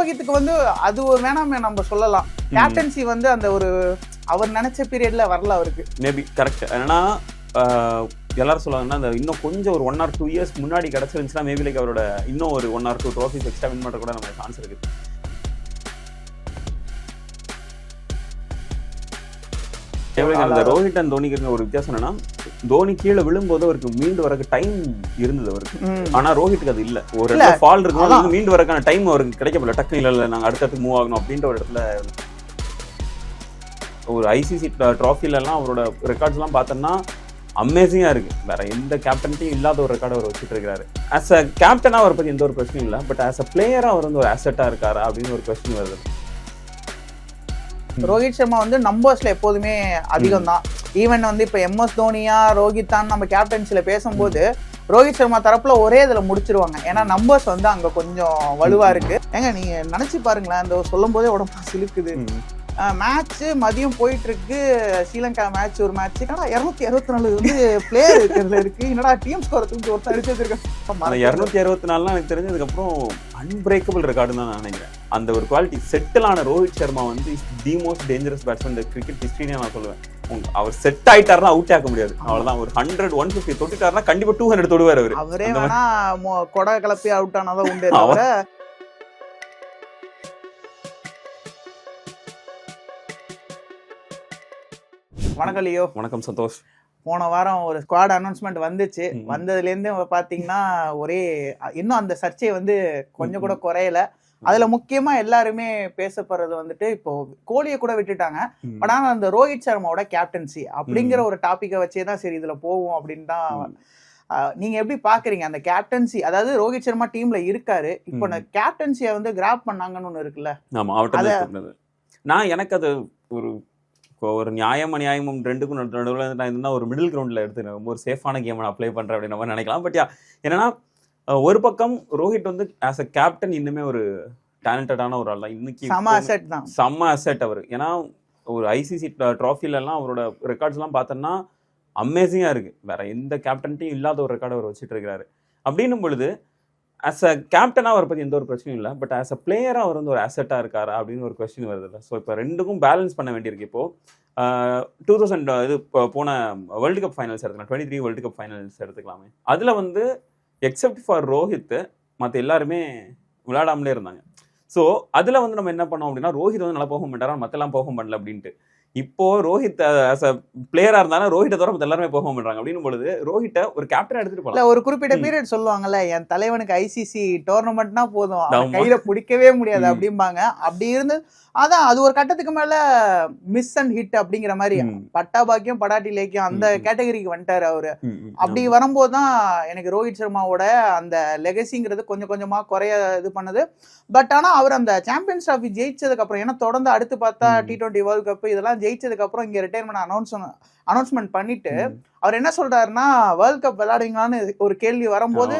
ரோஹித்துக்கு வந்து அது ஒரு வேணாமே நம்ம சொல்லலாம். கேப்டன்சி வந்து அந்த ஒரு அவர் நினைச்ச பீரியட்ல வரல அவருக்கு. மேபி கரெக்ட் ஏன்னா எல்லாரும் சொல்லுவாங்கன்னா அந்த இன்னும் கொஞ்சம் ஒரு ஒன் ஆர் டூ இயர்ஸ் முன்னாடி கிடச்சிருந்துச்சுன்னா மேபி லைக் அவரோட இன்னும் ஒரு one or two trophies extra win பண்ணுற கூட நம்ம சான்ஸ் இருக்கு. அந்த ரோஹித் அண்ட் தோனிக்கு இருக்க ஒரு வித்தியாசம் என்னன்னா தோனி கீழே விழும்போது அவருக்கு மீண்டு வரக்கு டைம் இருந்தது அவருக்கு. ஆனா ரோஹித்துக்கு அது இல்ல. ஒரு இடத்துல ஃபால் இருக்கும் மீண்டு வரக்கான டைம் அவருக்கு கிடைக்கப்படல. டக்குனு இல்ல நாங்க அடுத்தடுத்து மூவ் ஆகணும் அப்படின்ற ஒரு இடத்துல ஒரு ஐசிசி ட்ராஃபில எல்லாம் அவரோட ரெக்கார்ட்ஸ் எல்லாம் பார்த்தோம்னா அமேசிங்கா இருக்கு. வேற எந்த கேப்டன்ட்டையும் இல்லாத ஒரு ரெக்கார்டு அவர் வச்சுட்டு இருக்காரு ஆஸ் அ கேப்டனா அவரை பத்தி எந்த ஒரு பிரச்சனையும் இல்லை. பட் ஆஸ் அ பிளேயரா அவர் வந்து ஒரு அசெட்டா இருக்காரா அப்படின்னு ஒரு கொஸ்டின் வருது. ரோஹித் சர்மா வந்து நம்பர்ஸ்ல எப்போதுமே அதிகம் தான் ஈவன் வந்து இப்ப எம்எஸ் தோனியா ரோஹித் தான் நம்ம கேப்டன்சில பேசும்போது ரோஹித் சர்மா தரப்புல ஒரே இதுல முடிச்சிருவாங்க. ஏன்னா நம்பர்ஸ் வந்து அங்க கொஞ்சம் வலுவா இருக்கு. ஏங்க நீங்க நினைச்சு பாருங்களேன் அந்த சொல்லும் போதே உடம்பு சிலுக்குது. மேட்ச் மதியம் போயிட்டு இருக்கு ஸ்ரீலங்கா மேட்ச் ஒரு மேட்ச் என்னடா இரநூத்தி அறுபத்தி நாலு வந்து பிளேயர் இருக்கிறதுல இருக்கு. என்னடா டீம் ஸ்கோர் தூக்கி ஒருத்தர் அடிச்சு அந்த வச்சிருக்கேன் இரநூத்தி அறுபத்தி நாலுலாம் எனக்கு தெரிஞ்சதுக்கப்புறம் அன்பிரேக்கபிள் ரெக்கார்டுன்னு தான் நான் நினைக்கிறேன். அந்த ஒரு குவாலிட்டி செட்டில் ஆன ரோஹித் சர்மா வந்து தி மோஸ்ட் டேஞ்சரஸ் பேட்ஸ்மேன் இந்த கிரிக்கெட் ஹிஸ்ட்ரினே நான் சொல்லுவேன். அவர் செட் ஆயிட்டாருன்னா அவுட் ஆக்க முடியாது. அவ்வளவுதான். ஒரு ஹண்ட்ரட் ஒன் ஃபிஃப்டி தொட்டுட்டாருன்னா கண்டிப்பா டூ ஹண்ட்ரட் தொடுவார் அவர். அவரே வேணா கொடை கிளப்பி அவுட் ஆனாதான் உண்டு தவிர வணக்கம் லியோ. வணக்கம் சந்தோஷ். போன வாரம் ஒரு ஸ்குவாட் அனௌன்ஸ்மெண்ட் வந்துச்சு. ம். வந்ததுல இருந்து பாத்தீங்கன்னா ஒரே இன்னும் அந்த சர்ச்சை வந்து கொஞ்சம் கூட குறையல. அதுல முக்கியமா எல்லாருமே பேசப்படுறது வந்துட்டு இப்போ கோலியை கூட விட்டுட்டாங்க. பட் ஆனா அந்த ரோஹித் சர்மாவோட கேப்டன்சி அப்படிங்கிற ஒரு டாபிக்கை வச்சே தான் சரி இதுல போவோம் அப்படின்னு தான் நீங்க எப்படி பாக்குறீங்க? அந்த கேப்டன்சி அதாவது ரோஹித் சர்மா டீம்ல இருக்காரு. இப்போ கேப்டன்சியை வந்து கிராப் பண்ணாங்கன்னு ஒண்ணு இருக்குல்ல? ஆமா நான் எனக்கு அது ஒரு இப்போ ஒரு நியாயம் அநியாயமும் ரெண்டுக்கும் நடு- நடுவுல நான் இருந்தா ஒரு மிடில் கிரவுண்ட்ல எடுத்து ரொம்ப ஒரு சேஃபான கேம் நான் அப்ளை பண்றேன் அப்படின்னு நம்ம நினைக்கலாம். பட் என்னன்னா ஒரு பக்கம் ரோஹித் வந்து ஆஸ் அ கேப்டன் இன்னுமே ஒரு டேலண்டடான ஒரு ஆள் இன்னைக்கு சம இப்போ- அசெட் தான். செம்ம அசெட் அவர். ஏன்னா ஒரு ஐசிசி ட்ராஃபில எல்லாம் அவரோட ரெக்கார்ட்ஸ் எல்லாம் பார்த்தோம்னா அமேசிங்கா இருக்கு. வேற எந்த கேப்டன்ட்டையும் இல்லாத ஒரு ரெக்கார்டு அவர் வச்சுட்டு இருக்காரு அப்படின்னும் பொழுது ஆஸ் அ கேப்டனா அவரை பத்தி எந்த ஒரு பிரச்சனையும் இல்லை. பட் ஆஸ் அ பிளேயரா அவர் வந்து ஒரு அசெட்டா இருக்காரா அப்படின்னு ஒரு கொஸ்டின் வருது இல்லை. ஸோ இப்போ ரெண்டுக்கும் பேலன்ஸ் பண்ண வேண்டியிருக்கு. இப்போ டூ தௌசண்ட் இது போன வேர்ல்டு கப் ஃபைனல்ஸ் எடுத்துக்கலாம். Twenty three world cup finals எடுத்துக்கலாமே. அதுல வந்து எக்ஸப்ட் ஃபார் ரோஹித் மற்ற எல்லாருமே விளையாடாமலே இருந்தாங்க. ஸோ அதில் வந்து நம்ம என்ன பண்ணோம் அப்படின்னா ரோஹித் வந்து நல்லா போக மாட்டாரா மற்றெல்லாம் போக பண்ணல அப்படின்ட்டு. இப்போ ரோஹித் ஆஸ் அ பிளேயரா இருந்தாலும் ரோஹித்தை தவிர மத்த எல்லாருமே போக பண்றாங்க அப்படின்னு பொழுது ரோஹித்தை ஒரு கேப்டன் எடுத்துட்டு போகலாம் ஒரு குறிப்பிட்ட. பீரியட் சொல்லுவாங்கல்ல என் தலைவனுக்கு ஐசிசி டோர்னமெண்ட்னா போதும். கையில பிடிக்கவே முடியாது. அப்படிம்பாங்க அப்படி இருந்து அதான் அது ஒரு கட்டத்துக்கு மேல மிஸ் அண்ட் ஹிட் அப்படிங்கிற மாதிரி பட்டா பாக்கியம் படாட்டி லேக்கியம் அந்த. கேட்டகரிக்கு வந்துட்டாரு அவரு அப்படி. வரும்போது தான் எனக்கு ரோஹித் சர்மாவோட அந்த லெகசிங்கிறது கொஞ்சம் கொஞ்சமா குறைய இது பண்ணுது பட் ஆனா அவர் அந்த சாம்பியன்ஸ் ட்ராஃபி ஜெயிச்சதுக்கு அப்புறம் ஏன்னா தொடர்ந்து அடுத்து பார்த்தா. டி டுவெண்ட்டி வேர்ல்ட் கப் இதெல்லாம் ஜெயிச்சதுக்கு அப்புறம் இங்க ரிட்டையர்மெண்ட் அனௌன்ஸ் அனௌன்ஸ்மெண்ட் பண்ணிட்டு. அவர் என்ன சொல்றாருன்னா வேர்ல்ட் கப் விளையாடுவீங்களான்னு ஒரு கேள்வி வரும்போது.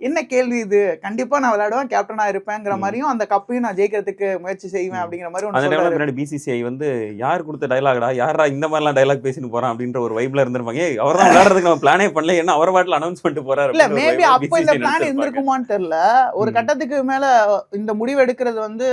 என்ன கேள்வி இது கண்டிப்பா நான் விளையாடுவேன் கேப்டனா இருப்பேங்கிற. மாதிரியும் அந்த கப்பையும் நான் ஜெயிக்கிறதுக்கு முயற்சி செய்வேன். அப்படிங்கிற மாதிரி ஒன்று பின்னாடி பிசிசிஐ வந்து யார் கொடுத்த டைலாக்டா யாரா இந்த மாதிரிலாம் டைலாக் பேசிட்டு போறான் அப்படின்ற ஒரு வைப்ல இருந்திருப்பாங்க அவர் தான் விளையாடுறதுக்கு நம்ம பிளானே பண்ணல என்ன அவர் பாட்டில் அனௌன்ஸ் பண்ணிட்டு போறாரு இல்ல மேபி அப்போ இந்த பிளான். இருந்திருக்குமான்னு தெரியல ஒரு. கட்டத்துக்கு மேல இந்த முடிவு எடுக்கிறது வந்து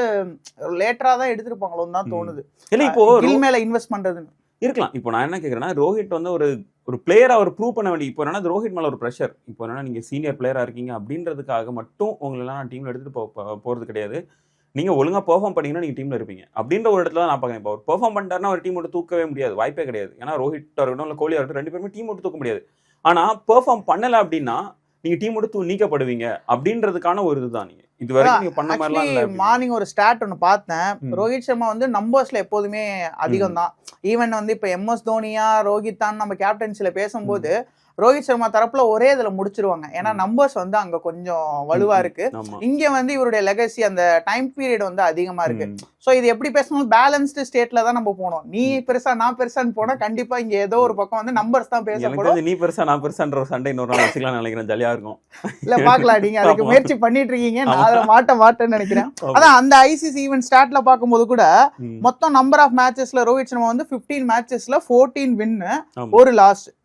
லேட்டரா தான் எடுத்திருப்பாங்களோன்னு தான். தோணுது இல்ல இப்போ மேல இன்வெஸ்ட் பண்றதுன்னு இருக்கலாம் இப்போ நான் என்ன கேக்குறேன்னா ரோஹித் வந்து ஒரு ஒரு பிளேயர் அவர் ப்ரூவ் பண்ண வேண்டிய இப்போ என்னன்னா ரோஹித் மேலே ஒரு ப்ரெஷர் இப்போ என்னன்னா நீங்க சீனியர் பிளேயரா இருக்கீங்க அப்படின்றதுக்காக மட்டும் உங்களெல்லாம் நான் டீம்ல எடுத்துட்டு போ- போகிறது போறது கிடையாது. நீங்க ஒழுங்கா பெர்ஃபார்ம் பண்ணீங்கன்னா நீங்க டீம்ல இருப்பீங்க. அப்படின்ற ஒரு இடத்துல தான் நான் பார்க்குறேன். இப்போ அவர் பெர்ஃபார்ம் பண்ணிட்டாருன்னா ஒரு டீம் விட்டு தூக்கவே முடியாது. வாய்ப்பே கிடையாது. ஏன்னா ரோஹித் இருக்கட்டும் இல்லை கோலியா இருக்கட்டும் ரெண்டு பேருமே டீம் விட்டு தூக்க முடியாது. ஆனால் பெர்ஃபார்ம் பண்ணலை அப்படின்னா நீங்க டீம் விட்டு நீக்கப்படுவீங்க அப்படின்றதுக்கான ஒரு இதுதான். நீங்க இது வரைக்கும் நீங்க பண்ண மாதிரிலாம் இல்ல. மார்னிங் ஒரு ஸ்டாட் ஒன்று பார்த்தேன். ரோஹித் சர்மா வந்து நம்பர்ஸ்ல எப்போதுமே அதிகம் தான் ஈவன் வந்து இப்போ எம்எஸ் தோனியா ரோஹித் தான் நம்ம கேப்டன்சில பேசும்போது ரோஹித் சர்மா தரப்புல ஒரே இதுல முடிச்சிருவாங்க ஏன்னா. நம்பர்ஸ் வந்து அங்க கொஞ்சம் வலுவா இருக்கு இங்க வந்து இவருடைய லெகசி அந்த டைம் பீரியட் வந்து அதிகமா இருக்கு. சோ இது எப்படி பேசணும் பேலன்ஸ்டு ஸ்டேட்ல தான் நம்ம போனோம் நீ பெருசா நான் பெருசான்னு போனா கண்டிப்பா இங்க ஏதோ ஒரு பக்கம் வந்து நம்பர்ஸ் தான் பேசப்படும் நீ பெருசா நான் பெருசான்ற ஒரு சண்டை இன்னொரு நாள் வச்சுக்கலாம் நினைக்கிறேன் ஜாலியா இருக்கும் இல்ல பாக்கலாம் நீங்க அதுக்கு. முயற்சி பண்ணிட்டு இருக்கீங்க நான். அதுல மாட்ட மாட்டேன்னு நினைக்கிறேன். அதான் அந்த ஐசிசி ஈவென்ட் ஸ்டாட்ல பார்க்கும்போது கூட. மொத்தம் நம்பர் ஆஃப் மேட்சஸ்ல ரோஹித் சர்மா வந்து 15 மேட்சஸ்ல 14 வின்னு. ஒரு லாஸ் ம், ம்.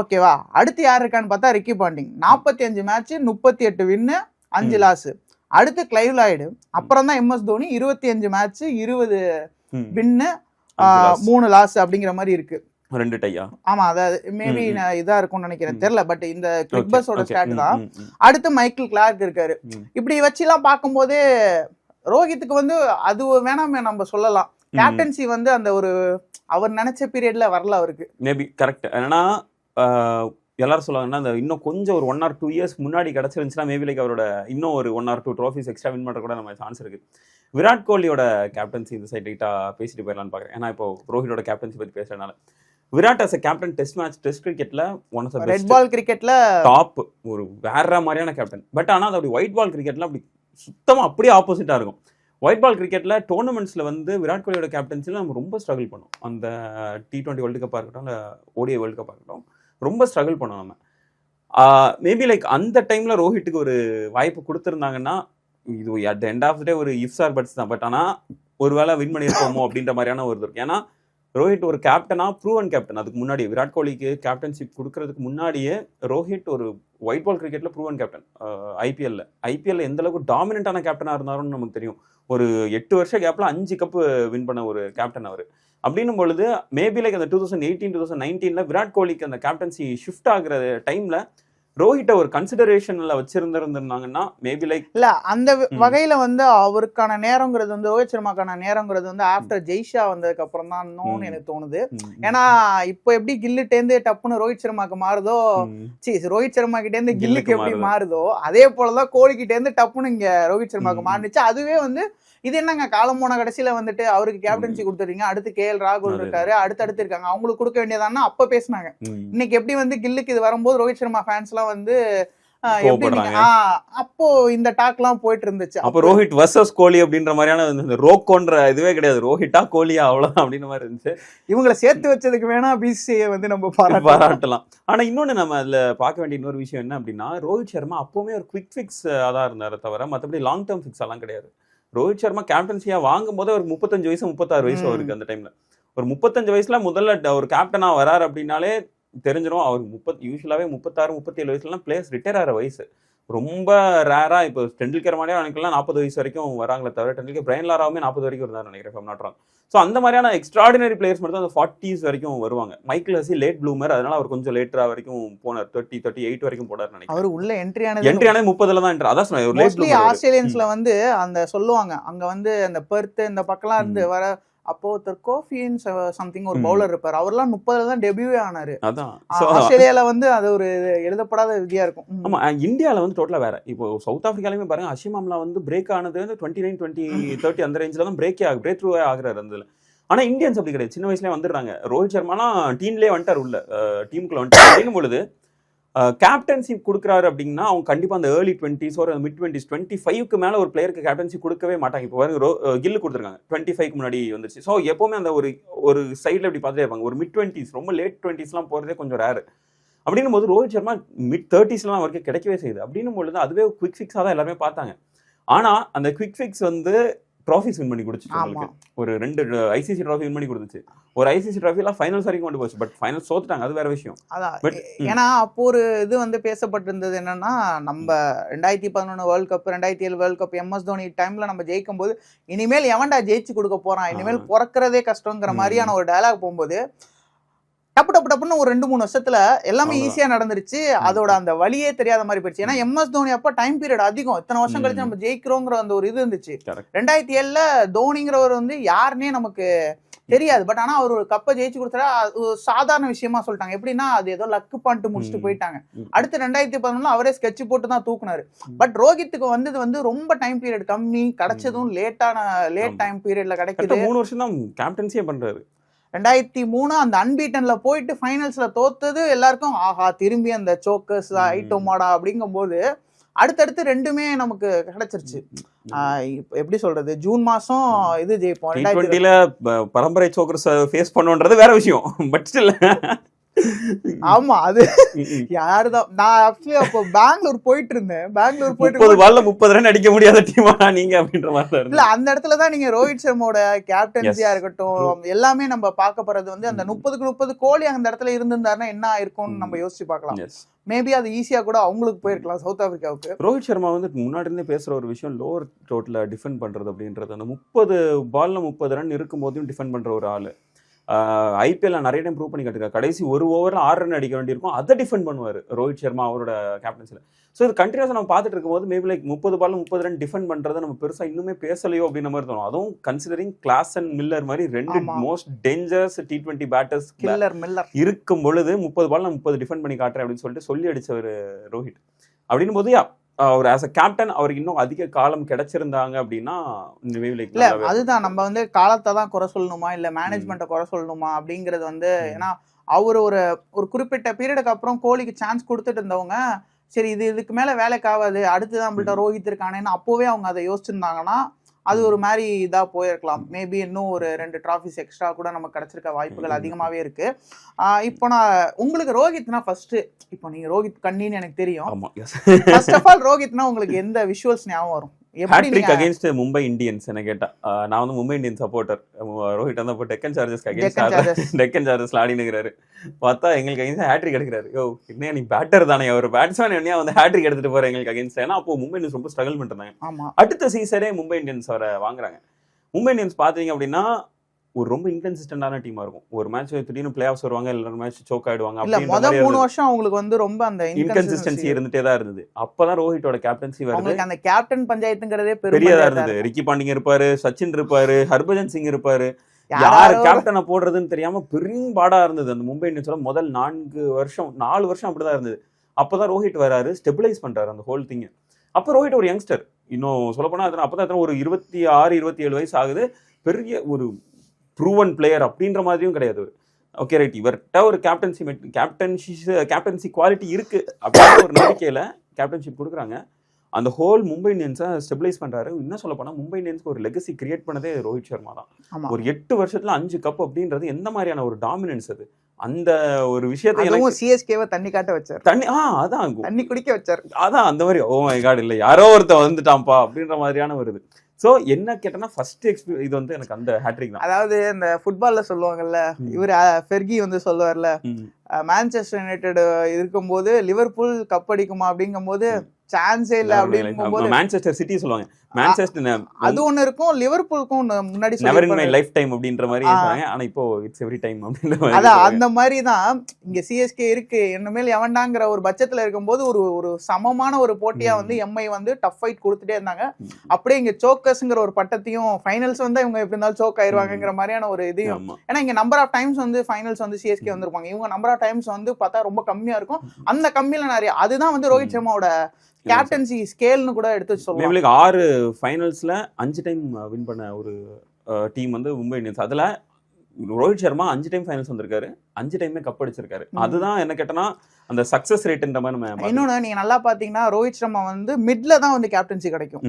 ஓகேவா அடுத்து யார் இருக்கான்னு பார்த்தா ரிக்கி பாண்டிங் 45 அஞ்சு மேட்ச் முப்பத்தி எட்டு வின்னு அஞ்சு. லாஸ் அடுத்து கிளைவ் லாய்டு அப்புறம் தான் எம்எஸ் தோனி இருபத்தி அஞ்சு மேட்ச் இருபது. வின்னு. மூணு லாஸ் அப்படிங்கிற மாதிரி இருக்கு ரெண்டு டையா ஆமா அதாவது மேபி. இதா இருக்கும்னு நினைக்கிறேன். தெரியல பட் இந்த okay. ஸ்டாட் தான். அடுத்து மைக்கேல் கிளார்க் இருக்காரு. இப்படி வச்சுலாம் பார்க்கும்போது ரோஹித்துக்கு வந்து அது வேணாமே நம்ம சொல்லலாம். கேப்டன்சி வந்து அந்த ஒரு அவர் நினைச்ச பீரியட்ல வரல அவருக்கு. மேபி கரெக்ட் ஆஹ், எல்லாரும் சொல்லுவாங்கன்னா அந்த இன்னும் கொஞ்சம் ஒரு ஒன் ஆர் டூ இயர்ஸ் முன்னாடி கிடச்சிருந்துச்சுன்னா மேபி லைக் அவரோட இன்னும் ஒரு one or two trophies extra win பண்ணுற கூட நம்ம சான்ஸ் இருக்கு. விராட் கோலியோட கேப்டன்சி இந்த சைட் லைட்டா பேசிட்டு போயிடலாம்னு பார்க்குறேன் ஏன்னா இப்போ ரோஹித்தோட கேப்டன்சி பத்தி பேசுறதுனால. Virat as captain test match test கிரிக்கெட்ல ஒன் ஆஃப் ரெட் பால் கிரிக்கெட்ல டாப் ஒரு வேற மாதிரியான கேப்டன் பட் ஆனால் அது அப்படி ஒயிட் பால் கிரிக்கெட்ல அப்படி சுத்தமா அப்படியே ஆப்போசிட்டா இருக்கும். ஒயிட் பால் கிரிக்கெட்டில் டோர்னமெண்ட்ஸில் வந்து விராட் கோலியோட கேப்டன்சியில் நம்ம ரொம்ப ஸ்ட்ரகிள் பண்ணோம். அந்த டி டுவெண்ட்டி வேர்ல்டு கப்பாக இருக்கட்டும் இல்லை ஓடிஐ வேர்ல்டு கப்பாக இருக்கட்டும் ரொம்ப ஸ்ட்ரகிள் பண்ணோம் நம்ம. மேபி லைக் அந்த டைமில் ரோஹித்துக்கு ஒரு வாய்ப்பு கொடுத்துருந்தாங்கன்னா இது அட் எண்ட் ஆஃப் டே ஒரு இஃப்ஸ் ஆர் பட்ஸ் தான். பட் ஆனால் ஒரு வேளை வின் பண்ணியிருப்போமோ அப்படின்ற மாதிரியான ஒரு இருக்கும் இருக்கு. ஏன்னா ரோஹித் ஒரு கேப்டனா ப்ரூவன் கேப்டன் அதுக்கு முன்னாடி விராட் கோலிக்கு கேப்டன்ஷிப் கொடுக்கறதுக்கு முன்னாடியே ரோஹித் ஒரு ஒயிட் பால் கிரிக்கெட்டில் ப்ரூவன் கேப்டன் ஐபிஎல்ல ஐபிஎல்ல எந்த அளவுக்கு டாமினண்டான கேப்டனாக இருந்தாருன்னு நமக்கு தெரியும். ஒரு எட்டு வருஷ கேப்பில் அஞ்சு கப்பு வின் பண்ண ஒரு கேப்டன் அவர். அப்படின்னும் பொழுது மேபி லைக் அந்த two thousand eighteen two thousand நைன்டீனில் விராட் கோலிக்கு அந்த கேப்டன்சி ஷிஃப்ட் ஆகிற டைமில் ரோஹிட்ட ஒரு கன்சிடரேஷன்ல வச்சிருந்திருந்தாங்கன்னா மேபி லைக் இல்ல அந்த. வகையில வந்து அவருக்கான நேரங்கிறது வந்து ரோஹித் சர்மாக்கான நேரங்கிறது வந்து ஆஃப்டர் ஜெய்ஷா வந்ததுக்கு அப்புறம் தான். எனக்கு தோணுது ஏன்னா இப்போ எப்படி கில்லுட்டேந்து டப்புன்னு ரோஹித் சர்மாக்கு மாறுதோ சி ரோஹித் சர்மா கிட்ட இருந்து கில்லுக்கு எப்படி மாறுது. அதே போலதான் கோலி கிட்ட இருந்து டப்புன்னு இங்க ரோஹித் சர்மாக்கு. மாறுனுச்சு அதுவே வந்து இது என்னங்க காலம் போன கடைசியில வந்துட்டு அவருக்கு கேப்டன்சி கொடுத்துறீங்க. அடுத்து கே எல் ராகுல். இருக்காரு. அடுத்தடுத்து இருக்காங்க. அவங்களுக்கு கொடுக்க வேண்டியதானா அப்ப பேசுனாங்க. இன்னைக்கு எப்படி வந்து கில்லுக்கு இது வரும்போது ரோஹித் சர்மா ஃபேன்ஸ் எல்லாம் வந்து அப்போ இந்த டாக் எல்லாம் போயிட்டு இருந்துச்சு. அப்ப ரோஹித் வர்சஸ் கோலி அப்படின்ற மாதிரியான இந்த ரோக்கோன்ற இதுவே கிடையாது. ரோஹிட்டா கோலியா அவ்வளவுதான் அப்படின்ற மாதிரி இருந்துச்சு. இவங்களை சேர்த்து வச்சதுக்கு வேணா பிசிஐ வந்து நம்ம பாராட்டலாம். பாராட்டலாம். ஆனா இன்னொன்னு நம்ம அதுல பார்க்க வேண்டிய இன்னொரு விஷயம் என்ன அப்படின்னா ரோஹித் சர்மா அப்பவுமே ஒரு குவிக் ஃபிக்ஸ் அதான் இருந்தாரு தவிர மத்தபடி லாங் டேர்ம் ஃபிக்ஸ் எல்லாம் கிடையாது. ரோஹித் சர்மா கேப்டன்சியா வாங்கும் போது அவர் முப்பத்தஞ்சு வயசு முப்பத்தாறு வயசு. அவருக்கு அந்த டைம்ல ஒரு முப்பத்தஞ்சு வயசுல முதல்ல ஒரு கேப்டனா வராரு அப்படின்னாலே தெரிஞ்சிடும் அவர் முப்பத் யூஸ்வலாவே முப்பத்தாறு முப்பத்தேழு வயசுலாம் பிளேயர்ஸ் ரிட்டையர் ஆகிற வயசு ரொம்ப ரேரா இப்போ டெண்டுல்கர் மாதிரியே அவனுக்குலாம் நாற்பது வயசு வரைக்கும் வராங்களே தவிர டெண்டுல்கர் பிரைன் லாராவுமே நாற்பது வரைக்கும் இருந்தார் நினைக்கிறேன் நாட் ஸோ அந்த மாதிரியான எக்ஸ்ட்ராடினரி பிளேயர்ஸ் மட்டும் அந்த ஃபார்ட்டிஸ் வரைக்கும் வருவாங்க. மைக்கேல் ஹசி லேட் ப்ளூமர் அதனால அவர் கொஞ்சம் லேட்டரா வரைக்கும் போனார். தேர்ட்டி தேர்ட்டி எயிட் வரைக்கும் போனார் நினைக்கிறேன். அவர் உள்ள என்ட்ரி ஆனது என்ட்ரி ஆனது முப்பதுல தான் enter. அதான் சொன்னேன் ஆஸ்திரேலியன்ஸ்ல வந்து அந்த சொல்லுவாங்க அங்க வந்து அந்த பெர்த் இந்த பக்கம்லாம் இருந்து வர அப்போ ஒருத்தர் கோஃபின் சம்திங் ஒரு. பவுலர் இருப்பாரு. அவர்லாம் முப்பதுல தான் டெபியூவே ஆனாரு. அதான். ஆஸ்திரேலியால வந்து அது ஒரு எழுதப்படாத விதியா இருக்கும். ஆமா இந்தியால வந்து டோட்டலா வேற. இப்போ சவுத் ஆப்பிரிக்காலையுமே பாருங்க அஷிமாம்லா வந்து பிரேக் ஆனது வந்து டுவெண்ட்டி நைன் டுவெண்ட்டி தேர்ட்டி அந்த ரேஞ்சில் தான் பிரேக்கே ஆகு பிரேக் த்ரூ ஆகுறாரு அதுல ஆனா இந்தியன்ஸ் அப்படி கிடையாது. சின்ன வயசுலயே வந்துடுறாங்க. ரோஹித் சர்மாலாம் டீம்லயே வந்துட்டார் உள்ள. டீமுக்குள்ள வந்துட்டார். அப்படிங்கும் பொழுது கேப்டன்ஷிப் கொடுக்குறாரு அப்படின்னா அவங்க கண்டிப்பாக அந்த ஏர்லி டுவெண்ட்டிஸ் ஒரு மிட் டுவெண்ட்டிஸ் டுவெண்ட்டி ஃபைவ்க்கு மேலே ஒரு பிளேயருக்கு கேப்டன்ஷிப் கொடுக்கவே மாட்டாங்க. இப்போ பாருங்க ரோ கில்லு கொடுத்துருக்காங்க. டுவெண்ட்டி ஃபைவ்க்கு முன்னாடி வந்துருச்சு. ஸோ எப்போவுமே அந்த ஒரு ஒரு சைடில் இப்படி பார்த்துட்டே இருப்பாங்க. ஒரு மிட் டுவெண்ட்டிஸ் ரொம்ப லேட் டுவெண்ட்டிஸ்லாம் போகிறதே கொஞ்சம் ரேர் அப்படின்னும் போது ரோஹித் சர்மா மிட் தேர்ட்டிஸ்லாம் அவருக்கு கிடைக்கவே செய்யுது. அப்படின்னும் பொழுது அதுவே குவிக் ஃபிக்ஸாக தான் எல்லாருமே பார்த்தாங்க. ஆனால் அந்த குவிக் ஃபிக்ஸ் வந்து ட்ராஃபிஸ் வின் பண்ணி கொடுத்துச்சு உங்களுக்கு. ஒரு ரெண்டு ஐசிசி ட்ராஃபி வின் பண்ணி கொடுத்துச்சு. ஒரு ஐசிசி ட்ராஃபிலாம் ஃபைனல்ஸ் வரைக்கும் கொண்டு போச்சு. பட் ஃபைனல் சோத்துட்டாங்க அது வேற விஷயம். ம். ஏன்னா அப்போ ஒரு இது வந்து பேசப்பட்டிருந்தது என்னன்னா நம்ம ரெண்டாயிரத்தி பதினொன்று வேர்ல்ட் கப் ரெண்டாயிரத்தி ஏழு வேர்ல்ட் கப் எம்எஸ் தோனி டைம்ல நம்ம ஜெயிக்கும் போது இனிமேல் எவன்டா ஜெயிச்சு கொடுக்க போறான்? இனிமேல். பிறக்கிறதே கஷ்டங்கிற. மாதிரியான ஒரு டயலாக் போகும்போது டப்பு டப்பு டப்புன்னு ஒரு ரெண்டு மூணு வருஷத்துல எல்லாமே. ஈஸியா நடந்துருச்சு அதோட அந்த வழியே தெரியாத மாதிரி போயிடுச்சு ஏன்னா எம்எஸ் தோனி அப்ப டைம் பீரியட் அதிகம் இத்தனை வருஷம் கழிச்சு. நம்ம ஜெயிக்கிறோங்கிற அந்த ஒரு இது இருந்துச்சு. ரெண்டாயிரத்தி ஏழுல தோனிங்கிறவர் வந்து யாருன்னே நமக்கு தெரியாது பட் ஆனா அவர் ஒரு கப்பை ஜெயிச்சு ஒரு சாதாரண விஷயமா சொல்லிட்டாங்க எப்படின்னா அது ஏதோ லக்கு பண்ணிட்டு முடிச்சுட்டு. போயிட்டாங்க. அடுத்து ரெண்டாயிரத்தி பதினொன்னு அவரே ஸ்கெட்ச் போட்டு தான் தூக்குனாரு. பட் ரோஹித்துக்கு வந்தது வந்து ரொம்ப டைம் பீரியட் கம்மி கிடைச்சதும் லேட்டான லேட். டைம் பீரியட்ல கிடைக்குது மூணு வருஷம் தான் கேப்டன்சியே பண்றாரு ரெண்டாயிரத்தி மூணு அந்த அன்பீட்டன்ல போயிட்டு ஃபைனல்ஸ்ல தோத்தது எல்லாருக்கும் ஆஹா திரும்பி அந்த சோக்கர்ஸ். ஐட்டோமாடா அப்படிங்கும்போது அடுத்தடுத்து ரெண்டுமே நமக்கு கிடைச்சிருச்சு. எப்படி சொல்றது? ஜூன் மாசம் இது ஜெயிப்போம். பரம்பரை சோக்கர்ஸ் ஃபேஸ் பண்ணுன்றது வேற விஷயம் பட் ஸ்டில் ஆமா அது. யாருதான்? நான் ஆக்சுவலி அப்போ பெங்களூர் போயிட்டு இருந்தேன் பெங்களூர் போயிட்டு முப்பது பால்ல முப்பது ரன் அடிக்க முடியாத டீமா நீங்க அப்படின்ற மாதிரி இல்ல. அந்த இடத்துல தான் நீங்க ரோஹித் சர்மாவோட கேப்டன்சியா. இருக்கட்டும் எல்லாமே நம்ம பார்க்க போறது வந்து அந்த முப்பதுக்கு முப்பது கோலி அந்த இடத்துல இருந்திருந்தாருன்னா என்ன ஆயிருக்கும்னு நம்ம யோசிச்சு பார்க்கலாம். மேபி அது ஈஸியா கூட அவங்களுக்கு போயிருக்கலாம் சவுத் ஆப்பிரிக்காவுக்கு ரோஹித் சர்மா வந்து முன்னாடி இருந்தே பேசுற ஒரு விஷயம் லோவர் டோட்டல டிஃபெண்ட் பண்றது அப்படின்றது. அந்த முப்பது பால்ல முப்பது ரன் இருக்கும் போதையும் டிஃபெண்ட் பண்ற ஒரு ஆளு. ஐபிஎல்ல நிறைய டைம் ப்ரூவ் பண்ணி காட்டுருக்காரு. கடைசி ஒரு ஓவர்ல ஆறு ரன் அடிக்க வேண்டியிருக்கும். அதை டிஃபெண்ட் பண்ணுவார் ரோஹித் சர்மா அவரோட கேப்டன்சில ஸோ இது கண்டினியூஸாக நம்ம பார்த்துட்டு இருக்கும்போது மேபி லைக் முப்பது பால்ல முப்பது ரன் டிஃபெண்ட் பண்றதை நம்ம பெருசா இன்னுமே பேசலையோ அப்படின்ற மாதிரி தோணும். அதுவும் கன்சிடரிங் கிளாஸ் அண்ட் மில்லர் மாதிரி ரெண்டு. Most dangerous T twenty batters killer Miller இருக்கும் பொழுது முப்பது பால் நான் முப்பது டிஃபெண்ட் பண்ணி காட்டுறேன் அப்படின்னு சொல்லிட்டு சொல்லி அடிச்சவர் ரோஹித். அப்படின்னும் போது அவர் ஆஸ் அ கேப்டன் அவருக்கு இன்னும் அதிக காலம் கிடைச்சிருந்தாங்க அப்படின்னா இல்ல அதுதான் நம்ம வந்து காலத்தை தான் குறை சொல்லணுமா இல்ல மேனேஜ்மெண்ட்டை குறை சொல்லணுமா அப்படிங்கிறது வந்து. ஏன்னா அவர் ஒரு ஒரு குறிப்பிட்ட பீரியடுக்கு அப்புறம் கோலிக்கு சான்ஸ் கொடுத்துட்டு இருந்தவங்க சரி இது இதுக்கு மேல வேலைக்கு ஆகாது அடுத்து நம்மள்ட்ட. ரோஹித் இருக்கானேன்னு அப்போவே அவங்க அதை யோசிச்சிருந்தாங்கன்னா அது ஒரு மாதிரி இதா போயிருக்கலாம். மேபி இன்னும் ஒரு ரெண்டு டிராஃபிஸ் எக்ஸ்ட்ரா கூட நமக்கு கிடைச்சிருக்க வாய்ப்புகள் ம். அதிகமாவே இருக்கு. ஆஹ் இப்போ நான் உங்களுக்கு ரோஹித்னா ஃபர்ஸ்ட் இப்போ நீங்க ரோஹித் கண்ணின்னு எனக்கு தெரியும். ஃபர்ஸ்ட் ஆஃப் ஆல் ரோஹித்னா உங்களுக்கு எந்த விஷுவல்ஸ் ஞாபகம் வரும்? ஹேட்ரிக் அகைன்ஸ்ட் மும்பை இந்தியன்ஸ் என்ன கேட்டா. நான் வந்து மும்பை இந்தியன்ஸ் சப்போர்ட்டர் ரோஹித் வந்து அப்போ டெக்கன் சார்ஜஸ் அகைன்ஸ்ட். டெக்கன் சார்ஜஸ்ல ஆடினுக்கிறாரு. பார்த்தா எங்களுக்கு அகைன்ஸ்ட் ஹேட்ரிக் எடுக்கிறாரு. யோ என்ன நீ பேட்டர் தானே. அவர் பேட்ஸ்மேன் என்ன வந்து ஹேட்ரிக் எடுத்துட்டு போற எங்களுக்கு அகைன்ஸ்ட் ஏன்னா அப்போ மும்பை இந்தியன்ஸ் ரொம்ப ஸ்ட்ரகிள் பண்ணிருந்தாங்க அடுத்த சீசனே மும்பை இந்தியன்ஸ் அவரை வாங்குறாங்க. மும்பை இந்தியன்ஸ் பாத்தீங்க அப்படின்னா ஒரு ரொம்ப இன்கன்சிஸ்டன்டான டீமா இருக்கும். ஒரு மேட்ச் திடீர்னு பிளே ஆஃப்ஸ் வருவாங்க இல்ல மேட்ச் சோக் ஆயிடுவாங்க இல்ல முத மூணு வருஷம் அவங்களுக்கு வந்து ரொம்ப அந்த இன்கன்சிஸ்டன்சி இருந்துட்டே தான் இருந்தது. அப்பதான் ரோஹிட்டோட கேப்டன்சி வருது. அவங்களுக்கு அந்த கேப்டன் பஞ்சாயத்துங்கிறதே பெரியதா பெரிய இருந்தது. ரிக்கி பாண்டிங் இருப்பாரு சச்சின் இருப்பாரு ஹர்பஜன் சிங் இருப்பாரு. யார் கேப்டனை போடுறதுன்னு தெரியாம பெரும் பாடா இருந்தது. அந்த மும்பை இந்தியன்ஸோட முதல் நான்கு வருஷம் நாலு வருஷம் அப்படிதான் இருந்தது. அப்பதான் ரோஹித் வராரு ஸ்டெபிளைஸ் பண்றாரு அந்த ஹோல் திங் அப்ப ரோஹித் ஒரு யங்ஸ்டர் இன்னும் சொல்ல போனா அப்பதான் ஒரு இருபத்தி ஆறு இருபத்தி ஏழு வயசு ஆகுது. பெரிய ஒரு ப்ரூவன் பிளேயர் அப்படின்ற மாதிரியும் கிடையாது. ஓகே ரைட் இவர்கிட்ட ஒரு கேப்டன்சி கேப்டன்சி கேப்டன்சி குவாலிட்டி இருக்கு அப்படின்ற ஒரு நம்பிக்கையில கேப்டன்ஷிப் கொடுக்குறாங்க. அந்த ஹோல் மும்பை இந்தியன்ஸை ஸ்டெபிளைஸ் பண்றாரு. இன்னும் சொல்ல போனா மும்பை இந்தியன்ஸ்க்கு ஒரு லெகசி கிரியேட் பண்ணதே ரோஹித் சர்மா தான். ஒரு எட்டு வருஷத்துல அஞ்சு கப் அப்படின்றது எந்த மாதிரியான ஒரு டாமினன்ஸ் அது? அந்த ஒரு விஷயத்தை எனக்கு சிஎஸ்கேவை தண்ணி காட்ட வச்சார். தண்ணி ஆ அதான். தண்ணி குடிக்க வச்சார். அதான் அந்த மாதிரி ஓ மை காட் இல்ல யாரோ ஒருத்தன் வந்துட்டான்ப்பா அப்படின்ற மாதிரியான வருது சோ என்ன கேட்டனா ஃபர்ஸ்ட் எக்ஸ்பீரியன்ஸ் இது வந்து எனக்கு அந்த ஹேட்ரிக் தான் அதாவது இந்த ஃபுட்பால்ல சொல்லுவாங்கல்ல. இவர் ஃபெர்கி வந்து சொல்லுவார்ல. மான்செஸ்டர் யுனைடெட் இருக்கும்போது லிவர்பூல் கப் அடிக்குமா அப்படிங்கும்போது சான்ஸே இல்ல அப்படிங்கும்போது மான்செஸ்டர் சிட்டி சொல்லுவாங்க. மான்செஸ்டர் அது ஒண்ணு இருக்கும் லிவர்பூலுக்கும் முன்னாடி never in my. Life time அப்படின்ற மாதிரி ஆனா இப்போ இட்ஸ் எவ்ரி டைம் அப்படின்ற மாதிரி அதான். அந்த மாதிரி தான் இங்க சிஎஸ்கே இருக்கு இனிமேல் எவன்டாங்கிற ஒரு பட்சத்துல இருக்கும்போது ஒரு ஒரு சமமான ஒரு போட்டியா. வந்து எம்ஐ வந்து டஃப் ஃபைட் கொடுத்துட்டே இருந்தாங்க. அப்படியே இங்க சோக்கர்ஸ்ங்கிற ஒரு பட்டத்தையும் ஃபைனல்ஸ் வந்து இவங்க எப்படி இருந்தாலும் சோக் ஆயிருவாங்கங்கிற மாதிரியான ஒரு இதையும் ஏன்னா இங்க நம்பர் ஆஃப் டைம்ஸ் வந்து ஃபைனல்ஸ் வந்து சிஎஸ்கே வந்திருப்பாங்க. இவங்க நம்பர் ஆஃப் டைம்ஸ் வந்து பார்த்தா ரொம்ப கம்மியா இருக்கும். அந்த கம்மியில நிறைய அதுதான் வந்து ரோஹித். சர்மாவோட கேப்டன்சி ஸ்கேல்னு கூட எடுத்து சொல்லலாம் ஆறு ஃபைனல்ஸ்ல அஞ்சு டைம் வின் பண்ண ஒரு டீம் வந்து மும்பை இந்தியன்ஸ் அதுல ரோஹித் சர்மா அஞ்சு டைம் ஃபைனல்ஸ் வந்திருக்காரு அஞ்சு டைமே கப் அடிச்சிருக்காரு. அதுதான் என்ன கேட்டனா அந்த சக்சஸ் ரேட்ன்ற மாதிரி நம்ம. இன்னொன்னு நீங்க நல்லா பாத்தீங்கன்னா ரோஹித் சர்மா வந்து மிட்ல தான் வந்து கேப்டன்சி கிடைக்கும்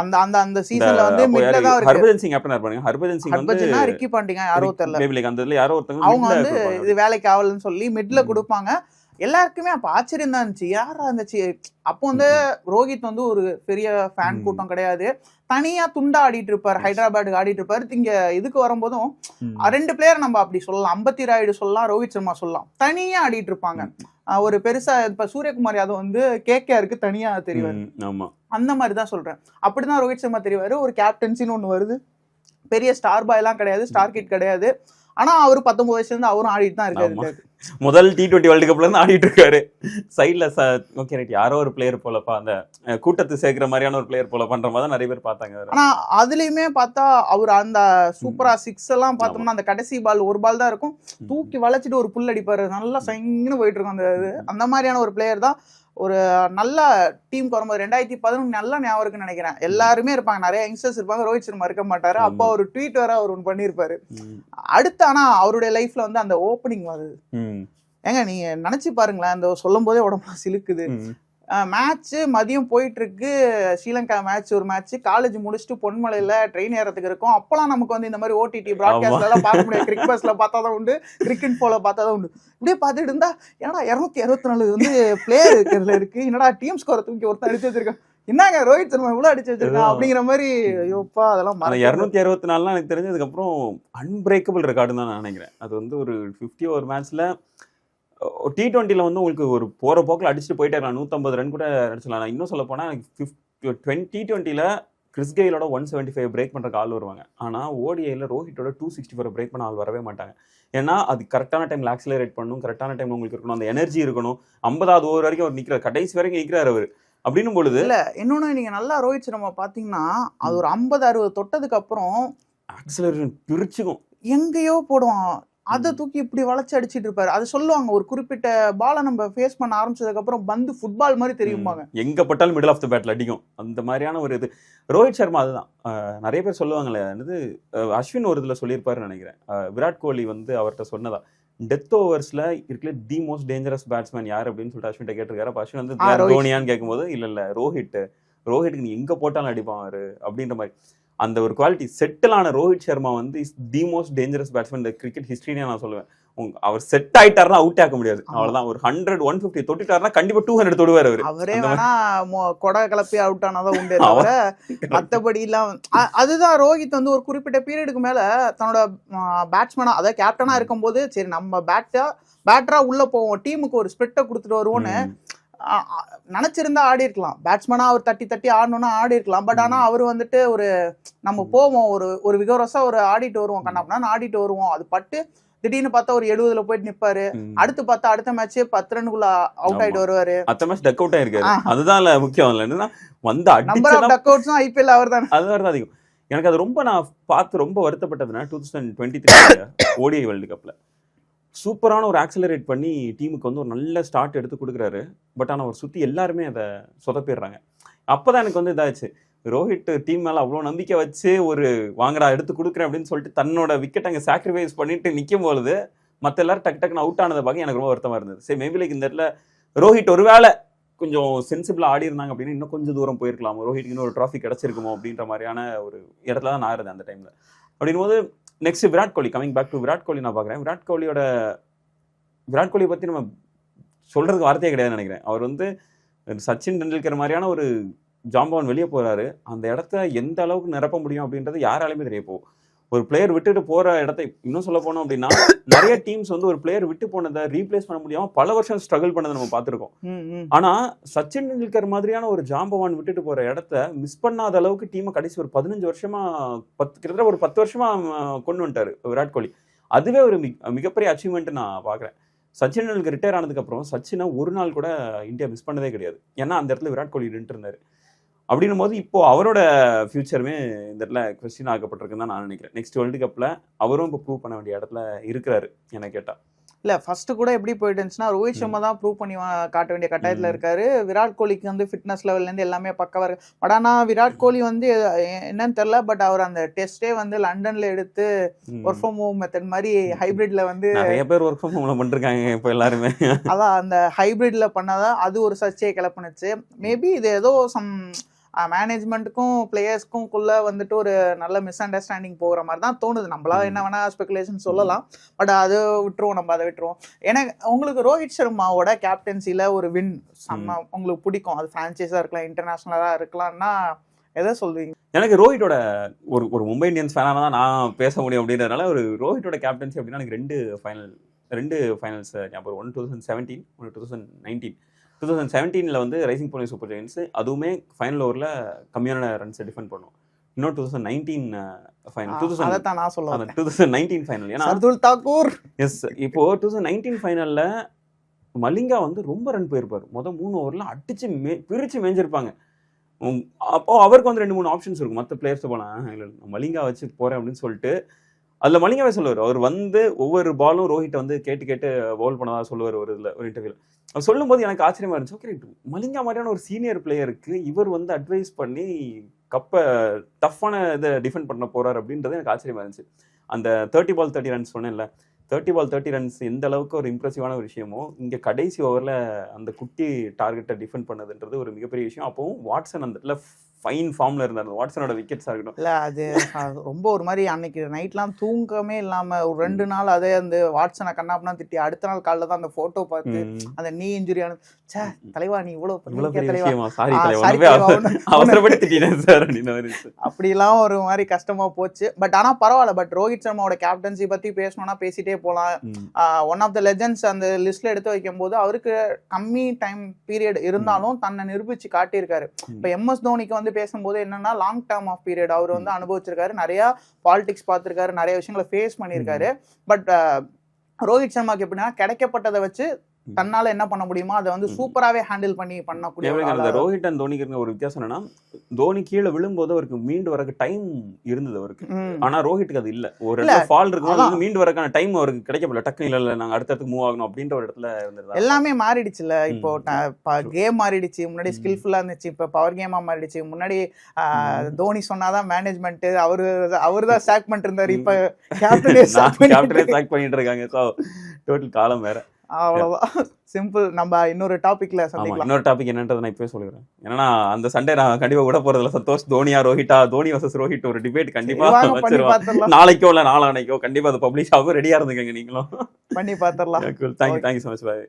அந்த அந்த அந்த சீசன்ல வந்து மிட்ல? தான் ஹர்பஜன் சிங் கேப்டனா இருப்பாங்க ஹர்பஜன் சிங் வந்து ஹர்பஜனா ரிக்கி பாண்டிங்க யாரோ தெரியல அந்த இதுல யாரோ ஒருத்தவங்க அவங்க வந்து. இது வேலைக்கு ஆகலன்னு சொல்லி மிட்ல. கொடுப்பாங்க எல்லாருக்குமே அப்ப ஆச்சரியம் தான் இருந்துச்சு யாரா இருந்துச்சு அப்போ வந்து ரோஹித் வந்து ஒரு பெரிய ஃபேன். கூட்டம் கிடையாது. தனியா துண்டா ஆடிட்டு இருப்பாரு. ஹைதராபாத்துக்கு ஆடிட்டு இருப்பாரு. இங்க இதுக்கு வரும்போதும் ரெண்டு பிளேயர் நம்ம அப்படி சொல்லலாம். அம்பத்தி ராயுடு சொல்லலாம் ரோஹித் சர்மா சொல்லலாம். தனியா ஆடிட்டு இருப்பாங்க. ஒரு பெருசா இப்ப சூரியகுமார் யாதவ் வந்து கேகேஆருக்கு தனியா தெரிவாரு. அந்த மாதிரி தான் சொல்றேன். அப்படிதான் ரோஹித் சர்மா தெரிவாரு. ஒரு கேப்டன்சின்னு ஒண்ணு வருது. பெரிய ஸ்டார் பாய் எல்லாம் கிடையாது. ஸ்டார் கிட் கிடையாது. ஆனா அவரு பத்தொன்பது வயசுல இருந்து அவரும் ஆடிட்டு தான். இருக்காரு. முதல் டி டுவெண்ட்டி வேர்ல்டு கப்ல இருந்து ஆடிட்டு இருக்காரு. சைட்ல ஓகே ரைட் யாரோ ஒரு பிளேயர் போலப்பா அந்த கூட்டத்தை சேர்க்கிற மாதிரியான ஒரு பிளேயர் போல பண்ற மாதிரி நிறைய பேர் பார்த்தாங்க. ஆனா அதுலயுமே பார்த்தா அவர் அந்த சூப்பரா சிக்ஸ் எல்லாம் பார்த்தோம்னா அந்த கடைசி பால் ஒரு பால் தான் இருக்கும். தூக்கி வளைச்சிட்டு ஒரு புல் அடிப்பாரு. நல்லா சைங்கன்னு போயிட்டு இருக்கும் அந்த இது. அந்த மாதிரியான ஒரு பிளேயர் தான் ஒரு நல்ல டீமுக்கு வரும்போது ரெண்டாயிரத்தி பதினொன்று நல்ல ஞாபகம் இருக்குன்னு நினைக்கிறேன். எல்லாருமே இருப்பாங்க. நிறைய யங்ஸ்டர்ஸ் இருப்பாங்க. ரோஹித் சர்மா இருக்க மாட்டாரு. அப்போ ஒரு ட்வீட் வேற அவர் ஒன்று பண்ணியிருப்பாரு. அடுத்து ஆனா அவருடைய லைஃப்ல வந்து அந்த ஓப்பனிங் வருது ஏங்க நீங்க நினைச்சு பாருங்களேன். அந்த சொல்லும் போதே உடம்புல சிலுக்குது ம். மேட்ச் மதியம் போயிட்டு இருக்கு ஸ்ரீலங்கா மேட்ச் ஒரு மேட்ச் காலேஜ் முடிச்சுட்டு பொன்மலையில ட்ரெயின் ஏறதுக்கு இருக்கும். அப்பலாம் நமக்கு வந்து இந்த மாதிரி ஓடிடி ப்ராட்காஸ்ட் எல்லாம் பார்க்க முடியாது. கிரிக் பஸ்ல பார்த்தா தான் உண்டு. கிரிக்கெட் போல பார்த்தா தான் உண்டு. இப்படியே பார்த்துட்டு இருந்தா ஏன்னா இரநூத்தி அறுபத்தி நாலு வந்து பிளேயர் இருக்கிறதுல இருக்கு. என்னடா டீம் ஸ்கோரை தூக்கி ஒருத்தன் அடிச்சு வச்சிருக்கான். என்னங்க ரோஹித் சர்மா இவ்வளவு அடிச்சு வச்சிருக்கான்? அப்படிங்கிற மாதிரி ஐயோப்பா அதெல்லாம் மறக்கவே இரநூத்தி அறுபத்தி நாலுலாம் எனக்கு தெரிஞ்சதுக்கப்புறம் அன்பிரேக்கபிள் ரெக்கார்டு தான் நான் நினைக்கிறேன். அது வந்து ஒரு ஃபிஃப்டி ஓவர் மேட்ச்ல டி டுவெண்ட்டியில் வந்து உங்களுக்கு ஒரு போகிற போக்கில் அடிச்சுட்டு போயிட்டே இருக்கலாம் நூற்றம்பது ரன் கூட அடிச்சிடலாம். நான் இன்னும் சொல்ல போனால் டுவெண்ட்டி டுவெண்ட்டியில் கிறிஸ் கெயிலோட ஒன் செவன்ட்டி ஃபைவ் பிரேக் பண்ணுற ஆள் வருவாங்க. ஆனால் ஓடிஐயில் ரோஹிட்டோட டூ சிக்ஸ்டி ஃபோர் பிரேக் பண்ண ஆள் வரவே மாட்டாங்க. ஏன்னா அது கரெக்டான டைமில் ஆக்சிலரேட் பண்ணணும் கரெக்டான டைம் உங்களுக்கு இருக்கணும் அந்த எனர்ஜி இருக்கணும். ஐம்பதாவது ஓவர் வரைக்கும் அவர் நிற்கிறார் கடைசி வரைக்கும் நிற்கிறார் அவர். அப்படின்னும் பொழுது இல்ல இன்னொன்னு நீங்க நல்லா ரோஹித் சர்மா பாத்தீங்கன்னா அது ஒரு ஐம்பது அறுபது தொட்டதுக்கு அப்புறம் ஆக்சிலரேஷன் பிரிச்சுக்கும். எங்கேயோ போடுவான். அதை. தூக்கி இப்படி வளைச்சு அடிச்சிட்டு இருப்பாரு. அது சொல்லுவாங்க. ஒரு குறிப்பிட்ட பாலை நம்ம ஃபேஸ் பண்ண ஆரம்பிச்சதுக்கு அப்புறம் பந்து ஃபுட்பால் மாதிரி தெரியுமாங்க எங்க பட்டாலும் மிடில் ஆஃப் த பேட்ல அடிக்கும். அந்த மாதிரியான ஒரு இது. ரோஹித் சர்மா அதுதான். நிறைய பேர் சொல்லுவாங்களே என்னது அஸ்வின் ஒரு இதுல சொல்லியிருப்பாருன்னு நினைக்கிறேன். விராட் கோலி வந்து அவர்கிட்ட சொன்னதா டெத் ஓவர்ஸ்ல இருக்கல தி மோஸ்ட் டேஞ்சரஸ் பேட்ஸ்மேன் யார்? அப்படின்னு சொல்லிட்டு அஸ்வின் கேட்டிருக்காரு. அப்ப அஸ்வின் வந்து. தோனியான்னு கேட்கும்போது இல்ல இல்ல ரோஹித் ரோஹித்துக்கு நீ எங்க போட்டாலும் அடிப்பான் அவரு? அப்படின்ற மாதிரி. அந்த ஒரு குவாலிட்டி செட்டிலான ரோஹித் சர்மா வந்து is the most dangerous batsman இந்த கிரிக்கெட் ஹிஸ்டரினே நான் சொல்லுவேன். உங்க- அவர் செட் ஆயிட்டாருன்னா அவுட் ஆக்க முடியாது. அவ்வளவுதான். ஒரு ஹண்ட்ரட் ஒன் பிப்டி தொட்டுட்டாருன்னா கண்டிப்பா டூ ஹண்ட்ரட் தொடுவார் அவரு. அவரே வேணா கொடை கிளப்பி அவுட் ஆனாதான் உண்டு. தவிர மத்தபடி எல்லாம் அதுதான் ரோஹித் வந்து ஒரு குறிப்பிட்ட பீரியடுக்கு மேல தன்னோட பேட்ஸ்மேனா அதாவது கேப்டனா இருக்கும்போது சரி நம்ம பேட்டா பேட்டரா உள்ள போவோம். டீமுக்கு ஒரு ஸ்பிரிட்டை கொடுத்துட்டு வருவோம்னு நினைச்சிருந்தா ஆடி இருக்கலாம் பேட்ஸ்மேனா அவர் தட்டி தட்டி ஆடணும்னா ஆடி இருக்கலாம் பட் ஆனா அவர் வந்துட்டு ஒரு நம்ம. போவோம். ஒரு ஒரு விகோரஸா ஒரு ஆடிட்டு வருவோம். கண்ணாப்னா ஆடிட்டு வருவோம். அது பட்டு திடீர்னு பார்த்தா ஒரு எழுபதுல போயிட்டு நிப்பாரு. அடுத்து பார்த்தா அடுத்த மேட்ச் பத்து ரன்னுக்குள்ள அவுட் ஆயிட்டு. வருவாரு. அத்த மேட்ச் டக் அவுட் ஆயிருக்காரு. அதுதான் முக்கியம். இல்ல என்னன்னா வந்து நம்பர் ஆஃப் டக் அவுட்ஸும் ஐபிஎல் அவர் தான். அதுதான் தான் அதிகம். எனக்கு அது ரொம்ப நான் பார்த்து ரொம்ப வருத்தப்பட்டதுன்னா two thousand twenty three ODI world கப்ல சூப்பரான ஒரு ஆக்சலரேட் பண்ணி டீமுக்கு வந்து ஒரு நல்ல ஸ்டார்ட் எடுத்து கொடுக்குறாரு. பட் ஆனால் அவர் சுற்றி எல்லாருமே அதை சொதப்பிடுறாங்க. அப்போதான் எனக்கு வந்து இதாச்சு. ரோஹித் டீம் மேலே அவ்வளோ நம்பிக்கை வச்சு ஒரு வாங்கடா எடுத்து கொடுக்குறேன் அப்படின்னு சொல்லிட்டு தன்னோட விக்கெட் அங்கே சாக்ரிஃபைஸ் பண்ணிட்டு நிற்கும் பொழுது மற்ற எல்லாரும் டக் டக்குன்னு அவுட் ஆனதை பார்க்க எனக்கு ரொம்ப வருத்தமாக இருந்தது. சரி மேபி லைக் இந்த இடத்துல ரோஹித் ஒருவேளை கொஞ்சம் சென்சிபிளாக ஆடி இருந்தாங்க அப்படின்னா இன்னும் கொஞ்சம் தூரம் போயிருக்கலாம்? ரோஹித் இன்னும் ஒரு ட்ராஃபி கிடச்சிருக்குமோ அப்படின்ற மாதிரியான ஒரு இடத்துல தான் நான் இருந்தேன் அந்த டைமில் அப்படின்னும் போது next Virat Kohli coming back to Virat Kohli நான் பார்க்குறேன். விராட் கோலியோட விராட் கோலியை பற்றி நம்ம சொல்கிறதுக்கு வார்த்தையே கிடையாதுன்னு நினைக்கிறேன். அவர் வந்து சச்சின் டெண்டுல்கர் மாதிரியான ஒரு ஜாம்பவன் வெளியே போகிறாரு அந்த இடத்த எந்த அளவுக்கு நிரப்ப முடியும் அப்படின்றது யாராலையுமே தெரிய போகும் ஒரு பிளேயர் விட்டுட்டு போற இடத்த இன்னும் சொல்ல போனோம் அப்படின்னா நிறைய டீம்ஸ் வந்து ஒரு பிளேயர் விட்டு போனதை ரீப்ளேஸ் பண்ண முடியாம பல வருஷம் ஸ்ட்ரகிள் பண்ணதை நம்ம பார்த்திருக்கோம். ஆனா சச்சின் டெண்டுல்கர் மாதிரியான ஒரு ஜாம்பவான் விட்டுட்டு போற இடத்த மிஸ் பண்ணாத அளவுக்கு டீமை கடைசி ஒரு பதினஞ்சு வருஷமா பத்து கிட்டத்தட்ட ஒரு பத்து வருஷமா கொண்டு வந்துட்டாரு விராட் கோலி. அதுவே ஒரு மிக- மிகப்பெரிய அச்சீவ்மெண்ட் நான் பாக்குறேன் சச்சின் டெண்டுல்கர் ரிட்டையர் ஆனதுக்கு அப்புறம் சச்சினை ஒரு நாள் கூட இந்தியா மிஸ் பண்ணதே கிடையாது. ஏன்னா அந்த இடத்துல விராட் கோலி நின்று இருந்தாரு. அப்படின்னும் போது இப்போ அவரோட ஃபியூச்சருமே இந்த இடத்துல கொஸ்டின் ஆக்கப்பட்டிருக்குன்னு தான் நான் நினைக்கிறேன். நெக்ஸ்ட் வேர்ல்டு கப்ல அவரும் இப்போ ப்ரூவ் பண்ண வேண்டிய இடத்துல இருக்கிறாரு என்ன கேட்டா. இல்ல ஃபர்ஸ்ட் கூட எப்படி போயிட்டு இருந்துச்சுன்னா ரோஹித் சர்மா தான் ப்ரூவ் பண்ணி காட்ட வேண்டிய கட்டாயத்துல. இருக்காரு. விராட் கோலிக்கு வந்து ஃபிட்னஸ் லெவல்ல இருந்து எல்லாமே பக்கவா இருக்கு பட் ஆனா விராட் கோலி வந்து என்னன்னு தெரியல பட் அவர் அந்த டெஸ்டே வந்து லண்டன்ல எடுத்து. ஒர்க் ஃப்ரம் ஹோம் மெத்தட் மாதிரி ஹைபிரிட்ல வந்து நிறைய பேர் ஒர்க் ஃப்ரம் ஹோம்ல பண்ணிருக்காங்க இப்போ எல்லாருமே. அதான் அந்த ஹைபிரிட்ல பண்ணாதான் அது ஒரு சர்ச்சையை கிளப்புனுச்சு. மேபி இது ஏதோ சம் மேனேஜ்மெண்ட்டுக்கும் பிளேயர்ஸ்க்கும் குள்ள வந்துட்டு ஒரு நல்ல மிஸ் அண்டர்ஸ்டாண்டிங் போகிற மாதிரி தான் தோணுது நம்மளா. என்ன வேணா ஸ்பெகுலேஷன் சொல்லலாம். பட் அது விட்டுருவோம் நம்ம அதை விட்டுருவோம். எனக்கு உங்களுக்கு ரோஹித் சர்மாவோட கேப்டன்சில ஒரு வின் செம்ம உங்களுக்கு பிடிக்கும். அது ஃப்ரான்ச்சைஸா இருக்கலாம் இன்டர்நேஷனலா இருக்கலாம்னா எதை சொல்றீங்க எனக்கு ரோஹிட்டோட ஒரு ஒரு மும்பை இந்தியன்ஸ் ஃபேனாக தான் நான் பேச முடியும் அப்படின்றதுனால ஒரு ரோஹிட்டோட கேப்டன்சி அப்படின்னா எனக்கு ரெண்டு ஃபைனல் ரெண்டு ஃபைனல்ஸ் ஞாபகம் ஒன் டூ தௌசண்ட் செவன்டீன் ஒன்று two thousand nineteen two thousand செவன்டீனில் வந்து ரைசிங் புனே சூப்பர் ஜெயின்ஸ் அதுவுமே ஃபைனல் ஓவரில் கம்மியான ரன்ஸை டிஃபெண்ட் பண்ணும். இன்னும் two thousand nineteen final two thousand நான் சொல்ல அந்த டூ தௌசண்ட் நைன்டீன் ஃபைனல் ஏன்னா சர்துல் தாக்கூர்! எஸ் இப்போ டூ தௌசண்ட் நைன்டீன் ஃபைனலில் மலிங்கா வந்து ரொம்ப ரன் போயிருப்பார். மொதல் மூணு ஓவரில் அடிச்சு மே பிரித்து மேய்ஞ்சிருப்பாங்க உம், அப்போ அவருக்கு வந்து ரெண்டு மூணு ஆப்ஷன்ஸ் இருக்கும். மற்ற பிளேயர்ஸ் போனால் மலிங்கா வச்சு போகிறேன் அப்படின்னு சொல்லிட்டு அதில் மலிங்காவே சொல்லுவார். அவர் வந்து ஒவ்வொரு பாலும் ரோஹிட்டை வந்து கேட்டு கேட்டு பவுல் பண்ணதாக சொல்லுவார் ஒரு இதில் ஒரு இன்டர்வியூவில் அவர் சொல்லும்போது எனக்கு ஆச்சரியமா இருந்துச்சு. ஓகே மலிங்கா மாதிரியான ஒரு சீனியர் பிளேயருக்கு இவர் வந்து அட்வைஸ் பண்ணி கப்பை டஃப்பான இதை டிஃபெண்ட் பண்ண போகிறார் அப்படின்றது எனக்கு ஆச்சரியமா இருந்துச்சு. அந்த தேர்ட்டி பால் தேர்ட்டி ரன்ஸ் சொன்னேன்ல தேர்ட்டி பால் தேர்ட்டி ரன்ஸ் எந்த அளவுக்கு ஒரு இம்ப்ரெசிவான ஒரு விஷயமோ இங்கே கடைசி ஓவரில் அந்த குட்டி டார்கெட்டை டிஃபெண்ட் பண்ணதுன்றது ஒரு மிகப்பெரிய விஷயம். அப்போவும் வாட்ஸன் அந்த இடத்துல ஃபைன் ஃபார்ம்ல இருந்தார். அந்த வாட்சனோட விக்கெட்ஸா இருக்கட்டும். இல்ல அது ரொம்ப ஒரு மாதிரி அன்னைக்கு நைட்லாம் தூங்கமே இல்லாம ஒரு ரெண்டு நாள் அதே அந்த வாட்ஸனை கண்ணாப்பனா திட்டி அடுத்த நாள் காலைல தான் அந்த போட்டோ பார்த்து. அந்த நீ இன்ஜுரியான ச்சே தலைவா நீ இவ்வளவு இவ்வளவு பண்ணிருக்க பெரிய தலைவா? மாதிரி இருந்துச்சு. அப்படிலாம் ஒரு மாதிரி கஷ்டமா போச்சு. பட் ஆனா பரவாயில்ல பட் ரோஹித் சர்மாவோட கேப்டன்சி பத்தி பேசணும்னா பேசிட்டே போலாம். ஒன் ஆஃப் த லெஜண்ட்ஸ் அந்த லிஸ்ட்ல எடுத்து வைக்கும் போது அவருக்கு கம்மி டைம் பீரியட் இருந்தாலும் தன்னை நிரூபிச்சு காட்டியிருக்காரு. இப்ப எம்எஸ் தோனிக்கு வந்து பேசும்போது என்னன்னா லாங் டேர்ம் ஆஃப் பீரியட் அவர் வந்து அனுபவிச்சிருக்காரு. நிறைய பாலிடிக்ஸ் பார்த்திருக்காரு நிறைய விஷயங்களை ஃபேஸ் பண்ணியிருக்காரு. பட் ரோஹித் சர்மாக்கு எப்படின்னா கிடைக்கப்பட்டதை வச்சு தன்னால என்ன பண்ண முடியுமோ அதை வந்து ம். சூப்பராவே ஹேண்டில் பண்ணி பண்ணக்கூடிய அந்த ரோஹித் அண்ட் தோனிக்கு ஒரு வித்தியாசம் என்னன்னா தோனி கீழே விழும்போது அவருக்கு மீண்டு வரக்கு டைம் இருந்தது அவருக்கு. ஆனா ரோஹித்துக்கு அது இல்ல. ஒரு இல்ல, இடத்துல ஃபால். அவருக்கு மீண்டு வரக்கான டைம் அவருக்கு கிடைக்கப்படல டக்கு இல்ல இல்ல நாங்க அடுத்தடுத்து மூவ் ஆகணும் அப்படின்ற ஒரு இடத்துல இருந்தது எல்லாமே மாறிடுச்சுல இப்போ. கேம் மாறிடுச்சு முன்னாடி. ஸ்கில்ஃபுல்லா இருந்துச்சு இப்ப பவர் கேமா மாறிடுச்சு. முன்னாடி தோனி சொன்னாதான் மேனேஜ்மெண்ட் அவரு அவரு தான் ஸ்டாக் பண்ணிட்டு இருந்தாரு. இப்ப கேப்டனே சாக் பண்ணிட்டு இருக்காங்க. டோட்டல் காலம் வேற. அவ்வளவுதான் சிம்பிள் நம்ம இன்னொரு டாபிக்ல சந்திக்கலாம். இன்னொரு டாபிக் என்னன்றதை நான் இப்பவே சொல்லிடுறேன். ஏன்னா அந்த சண்டே நான் கண்டிப்பா விட போறதுல சந்தோஷ் தோனியா ரோஹிட்டா தோனி வர்சஸ் ரோஹிட் ஒரு டிபேட் கண்டிப்பா வாங்க பண்ணி வச்சிருவோம் பாத்திரலாம் நாளைக்கோ இல்ல நாளானைக்கோ கண்டிப்பா அது பப்ளிஷ் ஆகும் ரெடியா இருந்துக்கங்க நீங்களும். பண்ணி பாத்திரலாம் thank you thank you so much bye